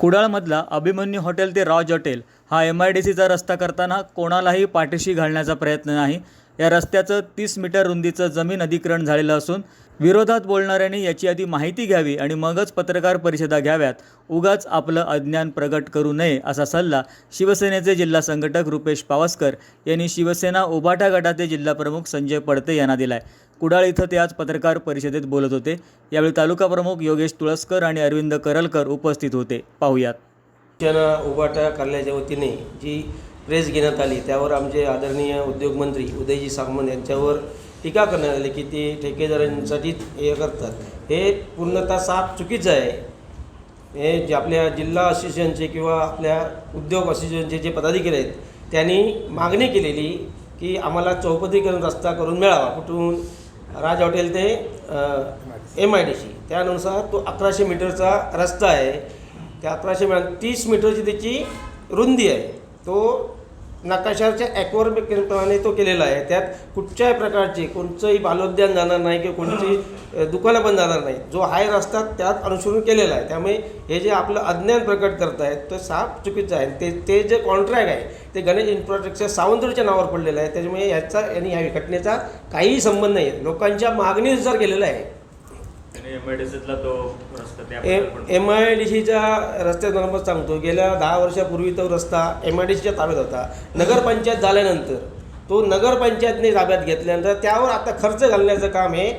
कुडाळमधला Abhimanyu hotel ते Raj hotel हा M I D सीचा रस्ता करताना कोणालाही पाठीशी घालण्याचा प्रयत्न नाही. या रस्त्याचं तीस मीटर रुंदीचं जमीन अधिग्रहण झालेलं असून विरोधात बोलणाऱ्यांनी याची आधी माहिती घ्यावी आणि मगच पत्रकार परिषदा घ्याव्यात. उगाच आपलं अज्ञान प्रगट करू नये असा सल्ला शिवसेनेचे जिल्हा संघटक रुपेश पावसकर यांनी शिवसेना उभाटा गटाचे जिल्हाप्रमुख संजय पडते यांना दिलाय. कुडाळ इथं ते आज पत्रकार परिषदेत बोलत होते. यावेळी तालुका प्रमुख योगेश तुळसकर आणि अरविंद करलकर उपस्थित होते. पाहुयात. शिवसेना उभाटा करण्याच्या वतीने जी प्रेस घेण्यात आली त्यावर आमचे आदरणीय उद्योगमंत्री उदयजी सामंत यांच्यावर टीका करण्यात आली की ते ठेकेदारांसाठीच हे करतात. हे पूर्णतः साफ चुकीचं आहे. हे जे आपल्या जिल्हा असोसिएशनचे किंवा आपल्या उद्योग असोसिएशनचे जे पदाधिकारी आहेत त्यांनी मागणी केलेली की आम्हाला चौपदरीकरण रस्ता करून मिळावा. कुठून? राज हॉटेल ते एम आय डी सी त्यानुसार तो अकराशे मीटरचा रस्ता आहे. त्या अकराशे मीटर तीस मीटरची त्याची रुंदी आहे. तो नकाशाच्या ॲक्वरप्रमाणे तो केलेला आहे. त्यात कुठच्याही प्रकारचे कोणचंही बालोद्यान जाणार नाही किंवा कोणची दुकानं पण जाणार नाही. जो हाय रस्ता त्यात अनुसरून केलेला आहे. त्यामुळे हे जे आपलं अज्ञान प्रकट करत आहेत ते साफ चुकीचं आहे. ते ते जे कॉन्ट्रॅक्ट आहे ते गणेश इन्फ्रास्ट्रक्चर सावंतवाडीच्या नावावर पडलेलं आहे. त्याच्यामुळे याचा आणि ह्या घटनेचा काहीही संबंध नाही आहे. लोकांच्या मागणीनुसार केलेला आहे. एम आय डी सीच्या रस्त्याचा नंबर सांगतो. गेल्या दहा वर्षापूर्वी तो रस्ता एम आय डी सीच्या ताब्यात होता. नगरपंचायत झाल्यानंतर तो नगरपंचायतने ताब्यात घेतल्यानंतर त्यावर आता खर्च घालण्याचं काम हे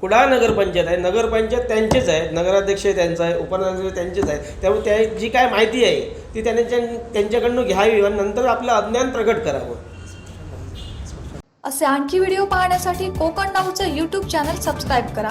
कुडाळ नगरपंचायत आहे. नगरपंचायत त्यांचेच आहेत. नगराध्यक्ष त्यांचा आहे. उपनगराध्यक्ष त्यांचेच आहे त्यामुळे त्या जी काय माहिती आहे ती त्यांच्या त्यांच्याकडनं घ्यावी आणि नंतर आपलं अज्ञान प्रकट करावं. असे आणखी व्हिडिओ पाहण्यासाठी कोकण नाऊचं यूट्यूब चॅनल सबस्क्राईब करा.